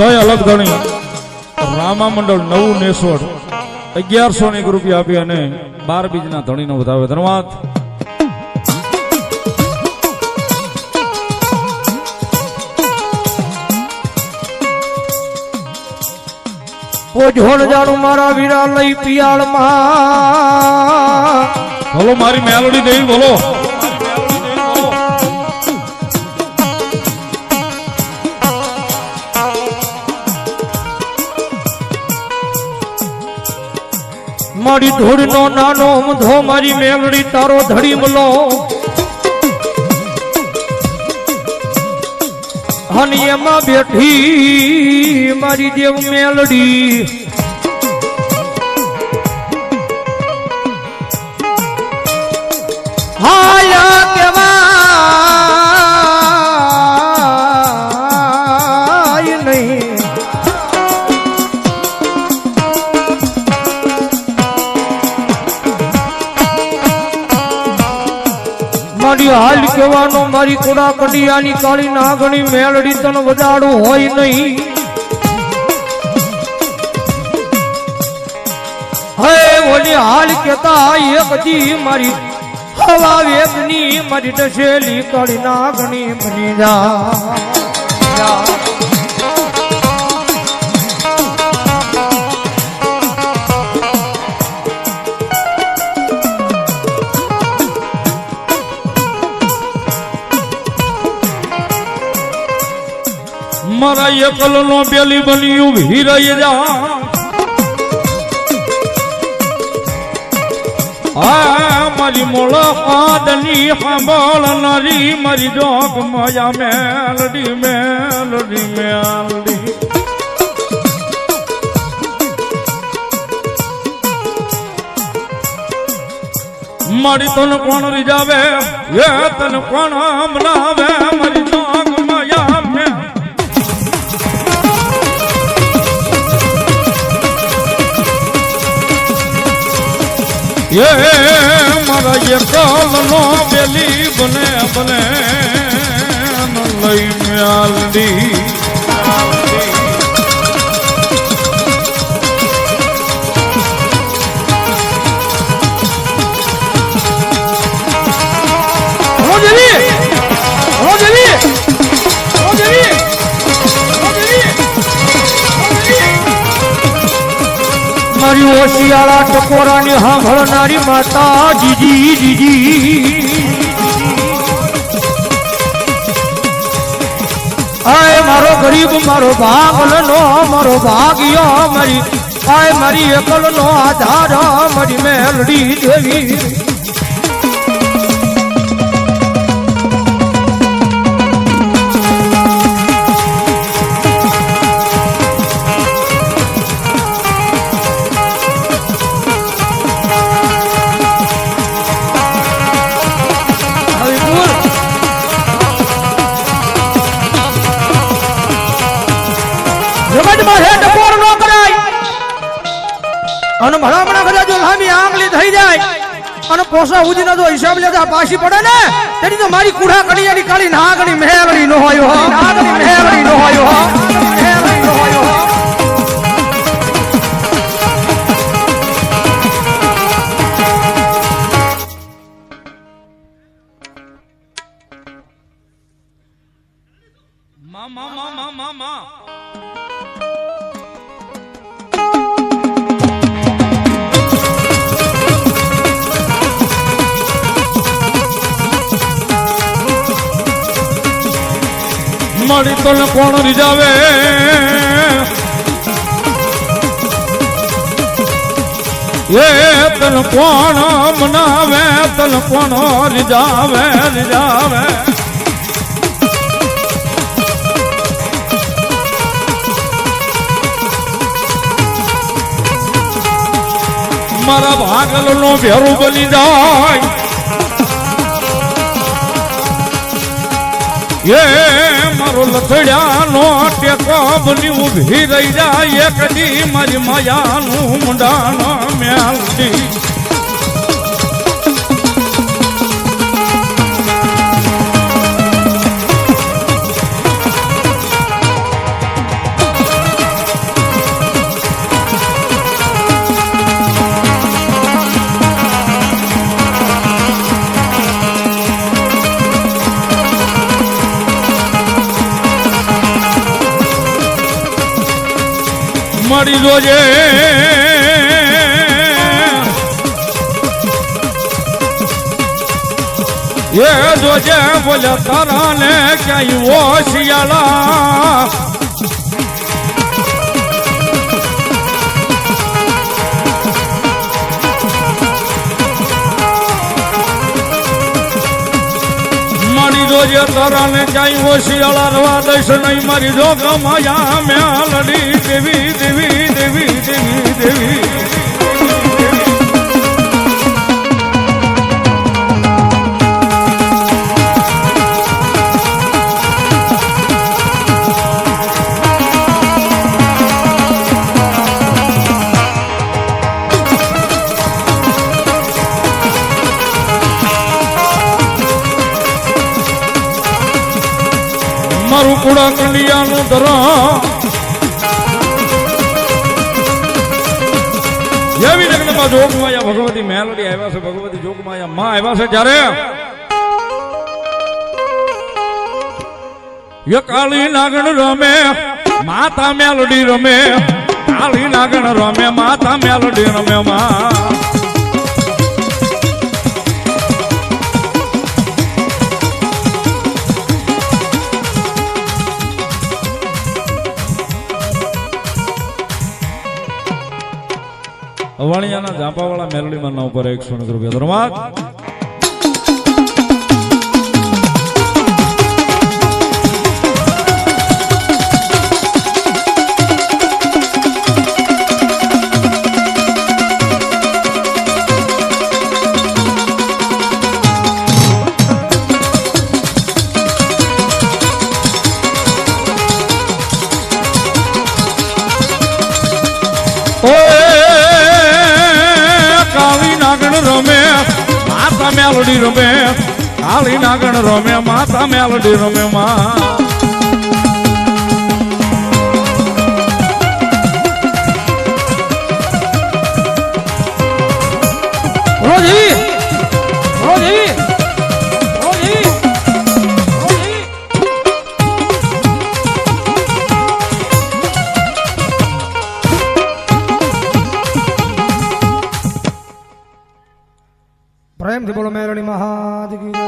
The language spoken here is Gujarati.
જય અલગ ધણી રામા મંડળ નવું નેસોડ. અગિયારસો ને એક રૂપિયા આપી અને બાર બીજના ધણીનો વધાવે ધન્યવાદ. ઓઢોણ જાણું મારા વીરા લઈ પિયાળમાં બોલો મારી મેલોડી દેવી બોલો મારી ધૂળનો નાનો અમથો મારી મેલડી, તારો ધડી મલો અને એમાં બેઠી મારી દેવ મેલડી. હાયા હાલ કહેવાનો, મારી કુડા કડિયાની કાળી નાગણી મેળડી તન વજાડું હોય નહીં. હે ઓલી હાલ કેતા એક જી મારી હવા વેગની મારી ડસેલી કાળી નાગણી બની જા. મારા એકલ નો બેલી બન્યું હિરય જા. આ મારી મુલાકાતની સાંભળનારી મારી જોગ માયા મેલડી મેલડી મેલડી. મારી તન કોણ રીજાવે, એ તન કોણ મનાવે એ મારા એકલ નો બેલી બને બને લઈને આલડી. મારી ઓશિયાળા ટકોરાની સાંભળનારી માતા જીજી જીજી આય મારો ગરીબ, મારો ભાગલ નો મારો ભાગ્યો મારી. આય મારી એકલ નો આધાર મારી મેલડી દેવી. જગતમાં હે ટકોર નો કરાય? અને ભલામણા કદાચ જો લાંબી આંગળી થઈ જાય અને પોસા ઉજીનો જો હિસાબ લેતા પાછી પડે ને? તેની તો મારી કુડા કડિયાની કાળી નાગણી મેળડી નો હોય નાગણી મેળડી નો હોય હો. નો હોય હો મામા મામા મામા મારી તને કોણ રીજાવે? એ તન કોણ મનાવે? તન કોણ રીજાવે? રીજાવે. મારા ભાગલ નો ભેરું બની જાય. એ મારો લથડ્યાનો ટેકો બની ઊભી રહી જાય. એક દી મારી માયાનું મુંડાનો મેલડી મળી જોજે. એ જોજે બોલે તારા ને ક્યાંય ઓ મારી જોજે તારા ને ક્યાંય ઓ શિયાળા રવા દઈશ નહીં. મારી જોગ મેં લડી દેવી દેવી દેવી દેવી દેવી. કુડા કંડિયાનું ધરા એવી લગ્નમાં જોગમાયા ભગવતી મેલડી આવ્યા છે, ભગવતી જોગમાયા માં આવ્યા છે જ્યારે કાળી નાગણ રમે, માતા મેલડી રમે. કાળી નાગણ રમે, માતા મેલડી રમે માં. અવાણિયાના ઝાંપાવાળા મેલડીમાં ના ઉપર એકસો રૂપિયા ધર્માત માતા મેલડી રમે. કાળી નાગણ રમે માતા મેલડી રમે માં. બોલો મેરણી મહાદેવ કી.